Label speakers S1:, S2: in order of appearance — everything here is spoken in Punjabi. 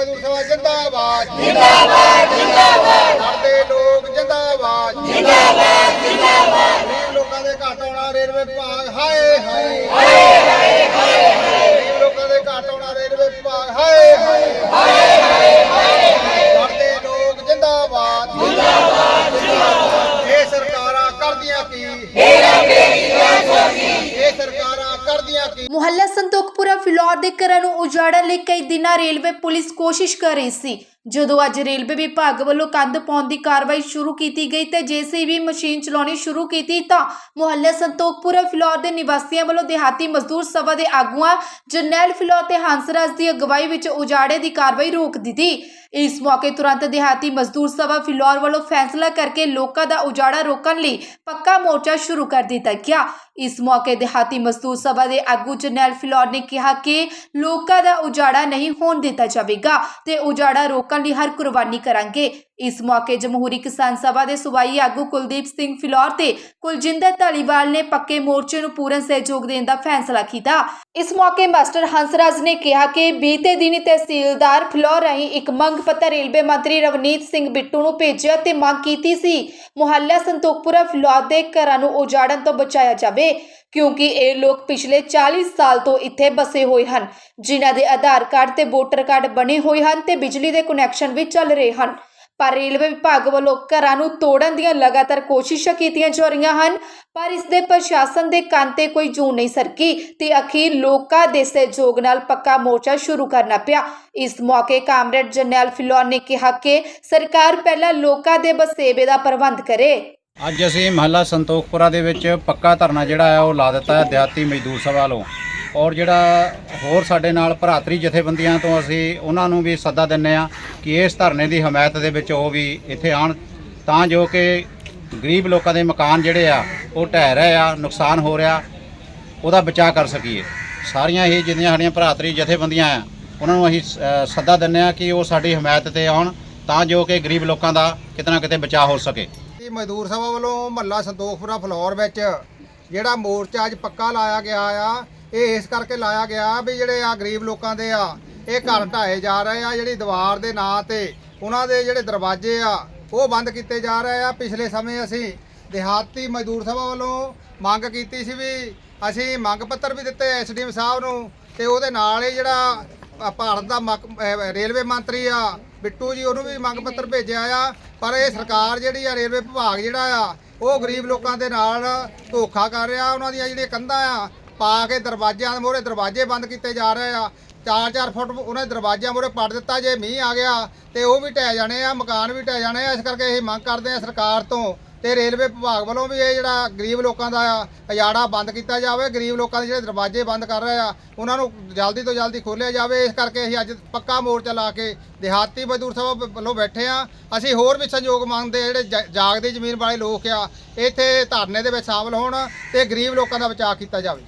S1: ਮਜ਼ਦੂਰ ਸਭਾ ਜਿੰਦਾਬਾਦ। ਜਿੰਦਾਬਾਦ ਜਿੰਦਾਬਾਦ। ਲੜਦੇ ਲੋਕ ਜਿੰਦਾਬਾਦ। ਜਿੰਦਾਬਾਦ।
S2: ਮੁਹੱਲਾ ਫਿਲੌਰ ਦੇ ਘਰਾਂ ਨੂੰ ਉਜਾੜਨ ਲਈ ਕਈ ਦਿਨਾਂ ਰੇਲਵੇ ਪੁਲਿਸ ਕੋਸ਼ਿਸ਼ ਕਰ ਰਹੀ ਸੀ। ਜਦੋਂ ਅੱਜ ਰੇਲਵੇ ਵਿਭਾਗ ਵੱਲੋਂ ਕੰਧ ਪਾਉਣ ਦੀ ਕਾਰਵਾਈ ਸ਼ੁਰੂ ਕੀਤੀ ਗਈ ਤੇ ਜੇਸੀਬੀ ਮਸ਼ੀਨ ਚਲਾਉਣੀ ਸ਼ੁਰੂ ਕੀਤੀ, ਤਾਂ ਮੁਹੱਲਾ ਸੰਤੋਖਪੁਰਾ ਫਿਲੌਰ ਦੇ ਨਿਵਾਸੀਆਂ ਵੱਲੋਂ ਦਿਹਾਤੀ ਮਜ਼ਦੂਰ ਸਭਾ ਦੇ ਆਗੂਆਂ, ਜਰਨੈਲ ਫਿਲੌਰ ਤੇ ਹੰਸਰਾਜ ਦੀ ਅਗਵਾਈ ਵਿੱਚ ਉਜਾੜੇ ਦੀ ਕਾਰਵਾਈ ਰੋਕ ਦਿੱਤੀ। ਇਸ ਮੌਕੇ ਤੁਰੰਤ ਦਿਹਾਤੀ ਮਜ਼ਦੂਰ ਸਭਾ ਫਿਲੌਰ ਵੱਲੋਂ ਫੈਸਲਾ ਕਰਕੇ ਲੋਕਾਂ ਦਾ ਉਜਾੜਾ ਰੋਕਣ ਲਈ ਪੱਕਾ ਮੋਰਚਾ ਸ਼ੁਰੂ ਕਰ ਦਿੱਤਾ ਗਿਆ। ਇਸ ਮੌਕੇ ਦਿਹਾਤੀ ਮਜ਼ਦੂਰ ਸਭਾ ਦੇ ਆਗੂ ਜਰਨੈਲ ਫਿਲੌਰ ਨੇ ਕਿਹਾ ਕਿ ਲੋਕਾਂ ਦਾ ਉਜਾੜਾ ਨਹੀਂ ਹੋਣ ਦਿੱਤਾ ਜਾਵੇਗਾ ਤੇ ਉਜਾੜਾ ਰੋਕ ਰੋਕਣ ਲਈ ਹਰ ਕੁਰਬਾਨੀ ਕਰਾਂਗੇ। ਇਸ ਮੌਕੇ ਜਮਹੂਰੀ ਕਿਸਾਨ ਸਭਾ ਦੇ ਸੂਬਾਈ ਆਗੂ ਕੁਲਦੀਪ ਸਿੰਘ ਫਿਲੌਰ ਤੇ ਕੁਲਜਿੰਦਰ ਧਾਲੀਵਾਲ ਨੇ ਪੱਕੇ ਮੋਰਚੇ ਨੂੰ ਪੂਰਨ ਸਹਿਯੋਗ ਦੇਣ ਦਾ ਫੈਸਲਾ ਕੀਤਾ। ਇਸ ਮੌਕੇ ਮਾਸਟਰ ਹੰਸਰਾਜ ਨੇ ਕਿਹਾ ਕਿ ਬੀਤੇ ਦਿਨੀ ਤਹਿਸੀਲਦਾਰ ਫਿਲੌਰ ਰਾਹੀਂ ਇੱਕ ਮੰਗ ਪੱਤਰ ਰੇਲਵੇ ਮੰਤਰੀ ਰਵਨੀਤ ਸਿੰਘ ਬਿੱਟੂ ਨੂੰ ਭੇਜਿਆ ਤੇ ਮੰਗ ਕੀਤੀ ਸੀ, ਮੁਹੱਲਾ ਸੰਤੋਖਪੁਰਾ ਫਿਲੌਰ ਦੇ ਘਰਾਂ ਨੂੰ ਉਜਾੜਨ ਤੋਂ ਬਚਾਇਆ ਜਾਵੇ, ਕਿਉਂਕਿ ਇਹ ਲੋਕ ਪਿਛਲੇ 40 ਸਾਲ ਤੋਂ ਇੱਥੇ ਬਸੇ ਹੋਏ ਹਨ, ਜਿਨ੍ਹਾਂ ਦੇ ਆਧਾਰ ਕਾਰਡ ਤੇ ਵੋਟਰ ਕਾਰਡ ਬਣੇ ਹੋਏ ਹਨ ਤੇ ਬਿਜਲੀ ਦੇ ਕਨੈਕਸ਼ਨ ਵੀ ਚੱਲ ਰਹੇ ਹਨ। ਪਰ ਰੇਲਵੇ ਵਿਭਾਗ ਵੱਲੋਂ ਘਰਾਂ ਨੂੰ ਤੋੜਨ ਦੀਆਂ ਲਗਾਤਾਰ ਕੋਸ਼ਿਸ਼ਾਂ ਕੀਤੀਆਂ ਜਾ ਰਹੀਆਂ ਹਨ, ਪਰ ਇਸ ਦੇ ਪ੍ਰਸ਼ਾਸਨ ਦੇ ਕੰਨ ਤੇ ਕੋਈ ਜੂੰ ਨਹੀਂ ਸਰਕੀ ਤੇ ਅਖੀਰ ਲੋਕਾਂ ਦੇ ਸਹਿਯੋਗ ਨਾਲ ਪੱਕਾ ਮੋਰਚਾ ਸ਼ੁਰੂ ਕਰਨਾ ਪਿਆ। ਇਸ ਮੌਕੇ ਕਾਮਰੇਡ ਜਰਨੈਲ ਫਿਲੌਰ ਨੇ ਕਿਹਾ ਕਿ ਸਰਕਾਰ ਪਹਿਲਾਂ ਲੋਕਾਂ ਦੇ ਬਸੇਵੇ ਦਾ ਪ੍ਰਬੰਧ ਕਰੇ।
S3: ਅੱਜ ਅਸੀਂ ਮਹੱਲਾ ਸੰਤੋਖਪੁਰਾ ਦੇ ਵਿੱਚ ਪੱਕਾ ਧਰਨਾ ਜਿਹੜਾ ਹੈ ਉਹ ਲਾ ਦਿੱਤਾ ਹੈ ਦਿਹਾਤੀ ਮਜ਼ਦੂਰ ਸਭਾ ਵੱਲੋਂ। ਔਰ ਜਿਹੜਾ ਹੋਰ ਸਾਡੇ ਨਾਲ ਭਰਾਤਰੀ ਜਥੇਬੰਦੀਆਂ ਤੋਂ ਅਸੀਂ ਉਹਨਾਂ ਨੂੰ ਵੀ ਸੱਦਾ ਦਿੰਨੇ ਆ ਕਿ ਇਸ ਧਰਨੇ ਦੀ ਹਮਾਇਤ ਦੇ ਵਿੱਚ ਉਹ ਵੀ ਇੱਥੇ ਆਣ ਤਾਂ ਜੋ ਕਿ ਗਰੀਬ ਲੋਕਾਂ ਦੇ ਮਕਾਨ ਜਿਹੜੇ ਆ ਉਹ ਢਹਿ ਰਹੇ ਆ ਨੁਕਸਾਨ ਹੋ ਰਿਹਾ ਉਹਦਾ ਬਚਾਅ ਕਰ ਸਕੀਏ। ਸਾਰੀਆਂ ਇਹ ਜਿੰਨੀਆਂ ਸਾਡੀਆਂ ਭਰਾਤਰੀ ਜਥੇਬੰਦੀਆਂ ਆ ਉਹਨਾਂ ਨੂੰ ਅਸੀਂ ਅ, ਸੱਦਾ ਦਿੰਨੇ ਆ ਕਿ ਉਹ ਸਾਡੀ ਹਮਾਇਤ ਤੇ ਆਉਣ ਤਾਂ ਜੋ ਕਿ ਗਰੀਬ ਲੋਕਾਂ ਦਾ ਕਿਤੇ ਨਾ ਕਿਤੇ ਬਚਾਅ ਹੋ ਸਕੇ।
S1: ਇਹ ਮਜ਼ਦੂਰ ਸਭਾ ਵੱਲੋਂ ਮਹੱਲਾ ਸੰਤੋਖਪੁਰਾ ਫਲੋਰ ਵਿੱਚ ਜਿਹੜਾ ਮੋਰਚਾ ਅੱਜ ਪੱਕਾ ਲਾਇਆ ਗਿਆ ਆ ਇਹ ਇਸ ਕਰਕੇ ਲਾਇਆ ਗਿਆ ਵੀ ਜਿਹੜੇ ਆ ਗਰੀਬ ਲੋਕਾਂ ਦੇ ਆ, ਇਹ ਘਰ ਢਾਏ ਜਾ ਰਹੇ ਆ, ਜਿਹੜੀ ਦੀਵਾਰ ਦੇ ਨਾਂ ਤੇ ਉਹਨਾਂ ਦੇ ਜਿਹੜੇ ਦਰਵਾਜ਼ੇ ਆ, ਉਹ ਬੰਦ ਕੀਤੇ ਜਾ ਰਹੇ ਆ। ਪਿਛਲੇ ਸਮੇਂ ਅਸੀਂ ਦਿਹਾਤੀ ਮਜ਼ਦੂਰ ਸਭਾ ਵੱਲੋਂ ਮੰਗ ਕੀਤੀ ਸੀ ਵੀ ਅਸੀਂ ਮੰਗ ਪੱਤਰ ਵੀ ਦਿੱਤੇ ਐਸਡੀਐਮ ਸਾਹਿਬ ਨੂੰ ਤੇ ਉਹਦੇ ਨਾਲ ਹੀ ਜਿਹੜਾ ਭਾਰਤ ਦਾ ਮਕ- ਰੇਲਵੇ ਮੰਤਰੀ ਆ, ਬਿੱਟੂ ਜੀ, ਉਹਨੂੰ ਵੀ ਮੰਗ ਪੱਤਰ ਭੇਜਿਆ ਆ। ਪਰ ਇਹ ਸਰਕਾਰ ਜਿਹੜੀ ਆ, ਰੇਲਵੇ ਵਿਭਾਗ ਜਿਹੜਾ ਆ, ਉਹ ਗਰੀਬ ਲੋਕਾਂ ਦੇ ਨਾਲ ਧੋਖਾ ਕਰ ਰਿਹਾ, ਉਹਨਾਂ ਦੀਆਂ ਜਿਹੜੀਆਂ ਕੰਧਾਂ ਆ ਪਾ ਕੇ ਦਰਵਾਜ਼ਿਆਂ ਦੇ ਮੋਹਰੇ ਦਰਵਾਜ਼ੇ ਬੰਦ ਕੀਤੇ ਜਾ ਰਹੇ ਆ। 4-4 ਫੁੱਟ ਉਹਨਾਂ ਦੇ ਦਰਵਾਜ਼ਿਆਂ ਮੋਹਰੇ ਪੱਟ ਦਿੱਤਾ, ਜੇ ਮੀਂਹ ਆ ਗਿਆ ਤੇ ਉਹ ਵੀ ਢਹਿ ਜਾਣੇ ਆ, ਮਕਾਨ ਵੀ ਢਹਿ ਜਾਣੇ ਆ। ਇਸ ਕਰਕੇ ਇਹ ਮੰਗ ਕਰਦੇ ਆ ਸਰਕਾਰ ਤੋਂ ਤੇ ਰੇਲਵੇ ਵਿਭਾਗ ਵੱਲੋਂ ਵੀ ਇਹ ਜਿਹੜਾ ਗਰੀਬ ਲੋਕਾਂ ਦਾ ਅਜਾੜਾ ਬੰਦ ਕੀਤਾ ਜਾਵੇ। ਗਰੀਬ ਲੋਕਾਂ ਦੇ ਜਿਹੜੇ ਦਰਵਾਜ਼ੇ ਬੰਦ ਕਰ ਰਹੇ ਆ, ਉਹਨਾਂ ਨੂੰ ਜਲਦੀ ਤੋਂ ਜਲਦੀ ਖੋਲ੍ਹਿਆ ਜਾਵੇ। ਇਸ ਕਰਕੇ ਅਸੀਂ ਅੱਜ ਪੱਕਾ ਮੋਰਚਾ ਲਾ ਕੇ ਦਿਹਾਤੀ ਮਜ਼ਦੂਰ ਸਭਾ ਵੱਲੋਂ ਬੈਠੇ ਆ। ਅਸੀਂ ਹੋਰ ਵੀ ਸਹਿਯੋਗ ਮੰਗਦੇ ਜਿਹੜੇ ਜ- ਜਾਗਦੀ ਜ਼ਮੀਨ ਵਾਲੇ ਲੋਕ ਆ, ਇੱਥੇ ਧਰਨੇ ਦੇ ਵਿੱਚ ਸ਼ਾਮਲ ਹੋਣ ਤੇ ਗਰੀਬ ਲੋਕਾਂ ਦਾ ਬਚਾਅ ਕੀਤਾ ਜਾਵੇ।